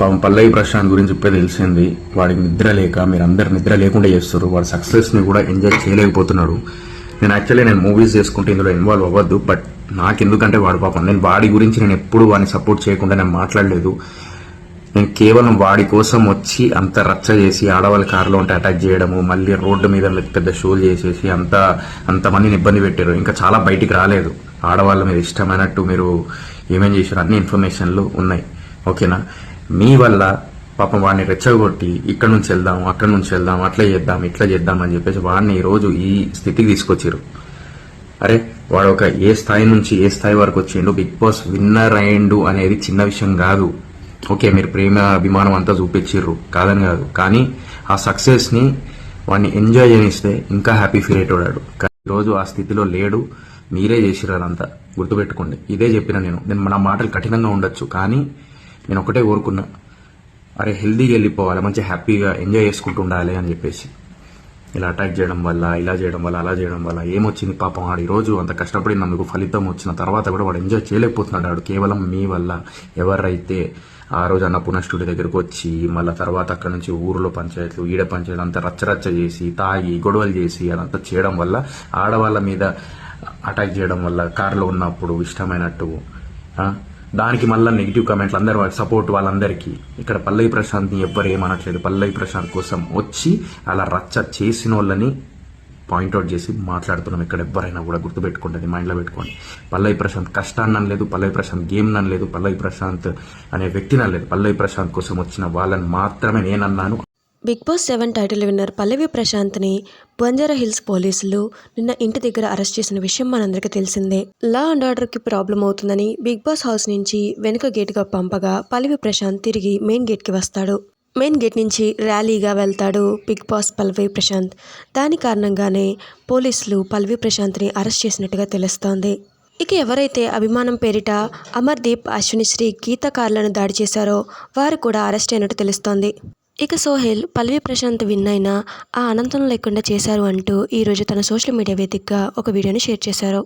పాపం పల్లవి ప్రశాంత్ గురించి ఇప్పుడే తెలిసింది. వాడికి నిద్ర లేక మీరు అందరు నిద్ర లేకుండా చేస్తారు. వాడు సక్సెస్ని కూడా ఎంజాయ్ చేయలేకపోతున్నాడు. నేను యాక్చువల్లీ నేను మూవీస్ చేసుకుంటే ఇందులో ఇన్వాల్వ్ అవ్వద్దు బట్ నాకు ఎందుకంటే వాడు పాపం. నేను వాడి గురించి నేను ఎప్పుడు వాడిని సపోర్ట్ చేయకుండా నేను మాట్లాడలేదు. నేను కేవలం వాడి కోసం వచ్చి అంత రచ్చ చేసి ఆడవాళ్ళ కారులో ఉంటే అటాక్ చేయడము మళ్ళీ రోడ్డు మీద పెద్ద షోలు చేసేసి అంత అంతమందిని ఇబ్బంది పెట్టారు. ఇంకా చాలా బయటికి రాలేదు. ఆడవాళ్ళ మీద ఇష్టమైనట్టు మీరు ఏమేం చేశారు అన్ని ఇన్ఫర్మేషన్లు ఉన్నాయి. ఓకేనా మీ వల్ల పాపం వాడిని రెచ్చగొట్టి ఇక్కడ నుంచి వెళ్దాం అక్కడ నుంచి వెళ్దాం అట్లా చేద్దాం ఇట్లా చేద్దాం అని చెప్పేసి వాడిని ఈరోజు రోజు ఈ స్థితికి తీసుకొచ్చారు అరే వాడు ఒక ఏ స్థాయి నుంచి ఏ స్థాయి వరకు వచ్చిండు? బిగ్ బాస్ విన్నర్ అయ్యిండు అనేది చిన్న విషయం కాదు. ఓకే మీరు ప్రేమ అభిమానం అంతా చూపించిర్రు. కాదని కాదు. కానీ ఆ సక్సెస్ని వాడిని ఎంజాయ్ చేయనిస్తే ఇంకా హ్యాపీ ఫీల్ అయ్యేటోడాడు. కానీ ఈరోజు ఆ స్థితిలో లేడు. మీరే చేసిర్రు గుర్తుపెట్టుకోండి. ఇదే చెప్పిన నేను. నేను నా మాటలు కఠినంగా ఉండొచ్చు. కానీ నేను ఒకటే కోరుకున్నా. అరే హెల్దీగా వెళ్ళిపోవాలి మంచి హ్యాపీగా ఎంజాయ్ చేసుకుంటూ ఉండాలి అని చెప్పేసి. ఇలా అటాక్ చేయడం వల్ల ఇలా చేయడం వల్ల అలా చేయడం వల్ల ఏమొచ్చింది పాపం వాడు ఈరోజు రోజు అంత కష్టపడినందుకు ఫలితం వచ్చిన తర్వాత కూడా వాడు ఎంజాయ్ చేయలేకపోతున్నాడు వాడు కేవలం మీ వల్ల. ఎవరైతే ఆ రోజు అన్నపూర్ణ స్టూడియో దగ్గరకు వచ్చి మళ్ళీ తర్వాత అక్కడ నుంచి ఊరిలో పంచాయతీలు ఈడ పంచాయతీలు అంతా రచ్చరచ్చ చేసి తాగి గొడవలు చేసి అదంతా చేయడం వల్ల ఆడవాళ్ళ మీద అటాక్ చేయడం వల్ల కారులో ఉన్నప్పుడు ఇష్టమైనట్టు దానికి మళ్ళీ నెగిటివ్ కమెంట్లు అందరు వాళ్ళ సపోర్ట్ వాళ్ళందరికీ. ఇక్కడ పల్లవి ప్రశాంత్ని ఎవ్వరు ఏమనట్లేదు. పల్లవి ప్రశాంత్ కోసం వచ్చి అలా రచ్చ చేసిన వాళ్ళని పాయింట్అవుట్ చేసి మాట్లాడుతున్నాం. ఇక్కడ ఎవరైనా కూడా గుర్తుపెట్టుకోండి అది మైండ్లో పెట్టుకోండి. పల్లవి ప్రశాంత్ కష్టాన్ని అనలేదు పల్లవి ప్రశాంత్ గేమ్ అనలేదు పల్లవి ప్రశాంత్ అనే వ్యక్తిని అనలేదు పల్లవి ప్రశాంత్ కోసం వచ్చిన వాళ్ళని మాత్రమే నేనన్నాను. Big Boss seven title winner Pallavi ప్రశాంత్ని Banjara Hills పోలీసులు నిన్న ఇంటి దగ్గర అరెస్ట్ చేసిన విషయం మనందరికీ తెలిసిందే. లా అండ్ ఆర్డర్కి ప్రాబ్లం అవుతుందని బిగ్ బాస్ హౌస్ నుంచి వెనుక గేట్గా పంపగా పల్లవి ప్రశాంత్ తిరిగి మెయిన్ గేట్కి వస్తాడు. మెయిన్ గేట్ నుంచి ర్యాలీగా వెళ్తాడు బిగ్ బాస్ పల్లవి ప్రశాంత్. దాని కారణంగానే పోలీసులు పల్లవి ప్రశాంత్ని అరెస్ట్ చేసినట్టుగా తెలుస్తోంది. ఇక ఎవరైతే అభిమానం పేరిట అమర్దీప్ అశ్వినిశ్రీ గీత కార్లను దాడి చేశారో వారు కూడా అరెస్ట్ అయినట్టు తెలుస్తోంది. ఇక సోహెల్ పల్లవి ప్రశాంత్ విన్ అయినా ఆ అనంతం లేకుండా చేశారు అంటూ ఈరోజు తన సోషల్ మీడియా వేదికగా ఒక వీడియోని షేర్ చేశారు.